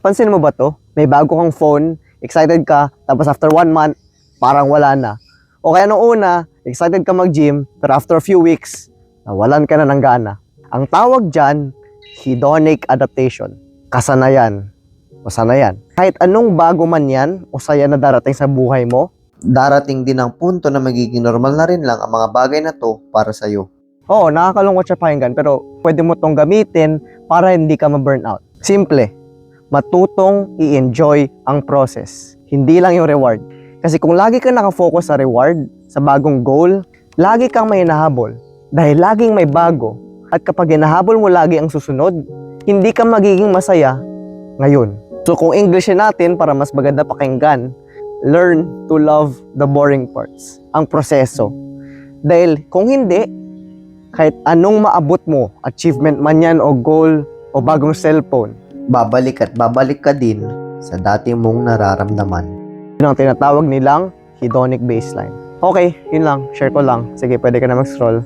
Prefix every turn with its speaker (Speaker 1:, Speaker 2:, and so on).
Speaker 1: Pansin mo ba to? May bago kang phone, excited ka, tapos after one month, parang wala na. O kaya nung una, excited ka mag-gym, pero after a few weeks, nawalan ka na ng gana. Ang tawag dyan, hedonic adaptation. Kasanayan. O sanayan. Kahit anong bago man yan, o saya na darating sa buhay mo,
Speaker 2: Darating din ang punto na magiging normal na rin lang ang mga bagay na to para sa'yo.
Speaker 1: Oo, nakakalungkot siya pakinggan, pero pwede mo tong gamitin para hindi ka ma-burnout. Simple, matutong i-enjoy ang process. Hindi lang yung reward. Kasi kung lagi ka nakafocus sa reward, sa bagong goal, lagi kang may hinahabol. Dahil laging may bago. At kapag hinahabol mo lagi ang susunod, hindi ka magiging masaya ngayon. So kung Englishin natin para mas maganda pakinggan, learn to love the boring parts. Ang proseso. Dahil kung hindi, kahit anong maabot mo, achievement man yan o goal o bagong cellphone,
Speaker 2: Babalik at babalik ka din sa dati mong nararamdaman.
Speaker 1: yun ang tinatawag nilang hedonic baseline. Okay, yun lang. Share ko lang. Sige, pwede ka na mag-scroll.